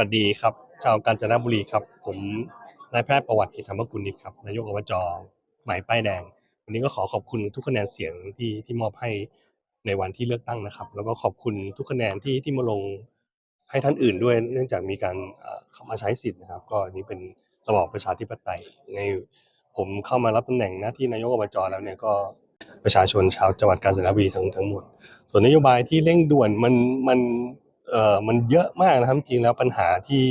วัสดีครับ ชาวกาญจนบุรีครับ ผมนายแพทย์ประวัติอิธรรมกุลนิตครับนายกอบจหมายป้ายแดง วันนี้ก็ขอขอบคุณทุกคะแนนเสียงที่ที่มอบให้ในวันที่เลือกตั้งนะครับ แล้วก็ขอบคุณทุกคะแนนที่ที่มาลงให้ท่านอื่นด้วย เนื่องจากมีการเข้ามาใช้สิทธิ์นะครับ ก็นี้เป็นระบอบประชาธิปไตยในผมเข้ามารับตำแหน่งหน้าที่นายกอบจแล้วเนี่ยก็ประชาชนชาวจังหวัดกาญจนบุรีทั้งทั้งหมด ส่วนนโยบายที่เร่งด่วนมันมัน เอ่อมันเยอะมากนะครับจริงแล้วปัญหาที่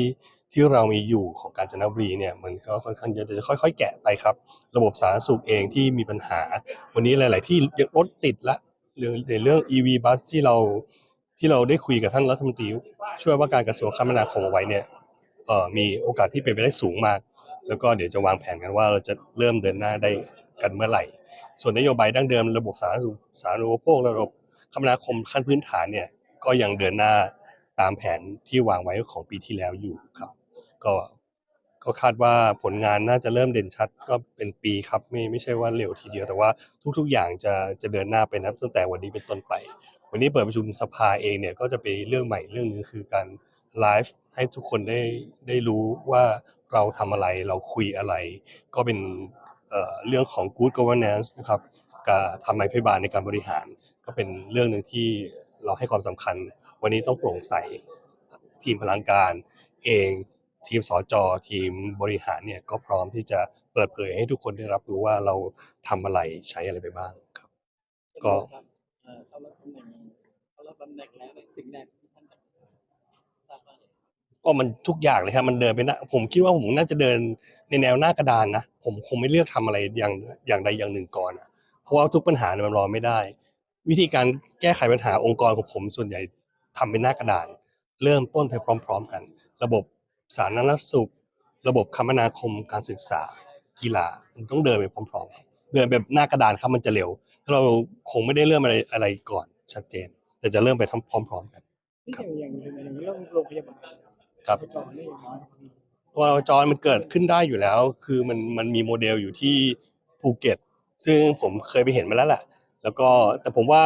ที่เรามีอยู่ของกาญจนบุรีเนี่ยมันก็ค่อนข้างเยอะแต่จะค่อย ๆ แกะไปครับ ระบบสาธารณสุขเองที่มีปัญหา วันนี้หลาย ๆ ที่รถติดละเรื่องในเรื่อง EV bus ที่เราที่เราได้คุยกับท่านรัฐมนตรีช่วยว่าการกระทรวงคมนาคมเอาไว้เนี่ยเอ่อมีโอกาสที่เป็นไปได้สูงมาก แล้วก็เดี๋ยวจะวางแผนกันว่าเราจะเริ่มเดินหน้าได้กันเมื่อไหร่ ส่วนนโยบายดั้งเดิม ระบบสาธารณสุขสาธารณูปโภคระบบคมนาคมขั้นพื้นฐานเนี่ยก็ยังเดินหน้า ตามแผนที่วางไว้ของปีที่แล้วอยู่ครับ ก็ก็คาดว่าผลงานน่าจะเริ่มเด่นชัดก็เป็นปีครับไม่ไม่ใช่ว่าเร็วทีเดียวแต่ว่าทุกๆ อย่างจะจะเดินหน้าไปนับตั้งแต่วันนี้เป็นต้นไป วันนี้เปิดประชุมสภาเองเนี่ยก็จะเป็นเรื่องใหม่เรื่องนึงคือการไลฟ์ให้ทุกคนได้ได้รู้ว่าเราทำอะไรเราคุยอะไร ก็เป็นเอ่อเรื่องของ good governance นะครับการทำนายพิบาลในการบริหาร ก็เป็นเรื่องหนึ่งที่เราให้ความสำคัญ วันนี้ต้องโปร่งใสทีมพลังการเองทีมสจทีมบริหารเนี่ยก็พร้อมที่จะเปิดเผยให้ทุกคนได้รับรู้ว่าเราทำอะไรใช้อะไรไปบ้างครับ ก็ครับเอ่อเขารับตำแหน่งเขารับตำแหน่งแล้วในสิ่งแรกที่ท่านจะทราบว่าอะไรก็มันทุกอย่างเลยครับมันเดินไปหน้าผมคิดว่าผมน่าจะเดินในแนวหน้ากระดานนะผมคงไม่เลือกทำอะไรอย่างอย่างใดอย่างหนึ่งก่อนอะเพราะว่าทุกปัญหาเนี่ยมันรอไม่ได้ วิธีการแก้ไขปัญหาองค์กรของผมส่วนใหญ่ ทำเป็นหน้ากระดาน เริ่มต้นไปพร้อม ๆ กัน ระบบสาธารณสุข ระบบคมนาคมการศึกษา กีฬามันต้องเดินไปพร้อมๆกันเดินแบบหน้ากระดานครับมันจะเร็วเราคงไม่ได้เริ่มอะไรอะไรก่อนชัดเจน แต่จะเริ่มไปพร้อม ๆ กันที่อย่างอย่างอย่างเรื่องโรงพยาบาลครับจอนี่อย่างน้อยตัวจรมันเกิดขึ้นได้อยู่แล้ว คือมันมันมีโมเดลอยู่ที่ภูเก็ต ซึ่งผมเคยไปเห็นมาแล้วแหละแล้วก็แต่ผมว่า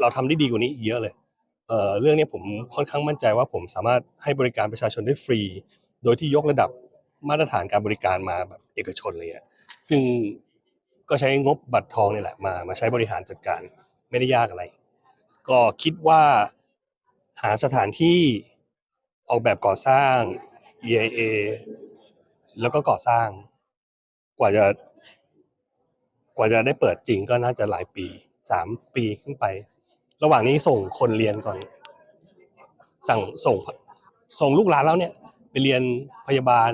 เราทำได้ดีกว่านี้อีกเยอะเลย เรื่องนี้ผมค่อนข้างมั่นใจว่าผมสามารถให้บริการประชาชนได้ฟรี โดยที่ยกระดับมาตรฐานการบริการมาแบบเอกชนเลยอะซึ่งก็ใช้งบบัตรทองนี่แหละมา มาใช้บริหารจัดการไม่ได้ยากอะไร ก็คิดว่าหาสถานที่ออกแบบก่อสร้าง EIA แล้วก็ก่อสร้าง กว่าจะ กว่าจะได้เปิดจริงก็น่าจะหลายปีสามปีขึ้นไป ระหว่างนี้ส่งคนเรียนก่อน สั่งส่งส่งลูกหลานแล้วเนี่ย ไปเรียนพยาบาล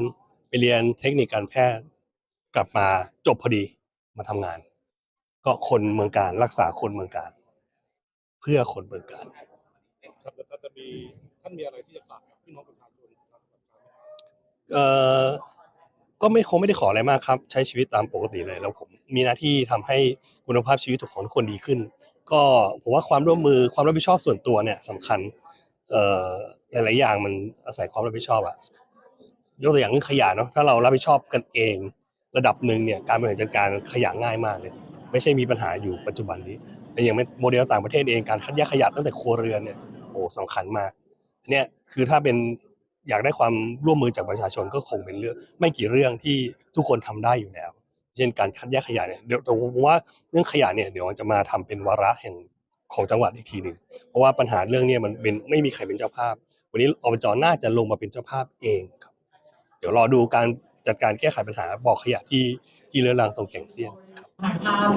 ไปเรียนเทคนิคการแพทย์ กลับมาจบพอดีมาทำงาน ก็คนเมืองการรักษาคนเมืองการ เพื่อคนเมืองการครับแล้วท่านจะมีท่านมีอะไรที่จะฝากกับพี่น้องประชาชนครับเอ่อก็ไม่คงไม่ได้ขออะไรมากครับ ใช้ชีวิตตามปกติเลย แล้วผมมีหน้าที่ทำให้คุณภาพชีวิตของทุกคนดีขึ้น ก็ผมว่าความร่วมมือความรับผิดชอบส่วนตัวเนี่ยสำคัญเอ่อหลายๆอย่างมันอาศัยความรับผิดชอบอะยกตัวอย่างเรื่องขยะเนาะถ้าเรารับผิดชอบกันเอง ระดับหนึ่งเนี่ยการบริหารจัดการขยะง่ายมากเลย ไม่ใช่มีปัญหาอยู่ปัจจุบันนี้แต่อย่างโมเดลต่างประเทศเองการคัดแยกขยะตั้งแต่ครัวเรือนเนี่ยโอ้สำคัญมากเนี่ยคือถ้าเป็นอยากได้ความร่วมมือจากประชาชนก็คงเป็นเรื่อง ไม่กี่เรื่องที่ทุกคนทำได้อยู่แล้ว เช่นการคัดแยกขยะเนี่ยเดี๋ยวผมว่าเรื่องขยะเนี่ยเดี๋ยวจะมาทำเป็นวาระแห่งของจังหวัดอีกทีหนึ่งเพราะว่าปัญหาเรื่องเนี้มันเป็นไม่มีใครเป็นเจ้าภาพ วันนี้อบจน่าจะลงมาเป็นเจ้าภาพเองครับ เดี๋ยวรอดูการจัดการแก้ไขปัญหาบ่อขยะที่ที่เรื้อรังตรงแก่งเซียงครับถ่ายภาพ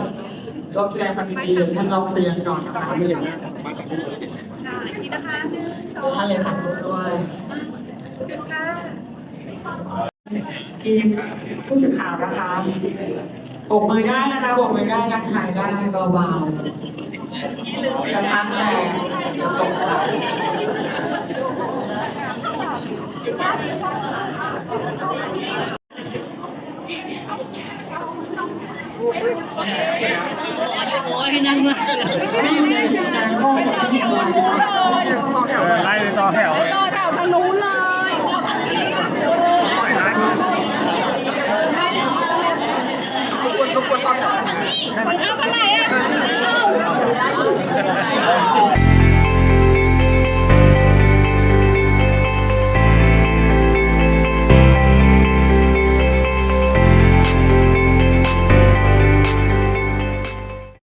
รอบแสดงความยินดีท่านรองเตือนก่อนนะคะไม่อย่างนี้มาจากที่ไหนค่ะนี่นะคะหนึ่งสองท่านเลยค่ะด้วยจุดค่ะ ทีมผู้สื่อข่าวนะคะโบกมือได้นะคะโบกมือได้นักถ่ายได้เบาๆกระทั่งแต่ตกใจโอ้ยนั่งมาไม่มีการข้อมูลที่ดีเลยนะคะ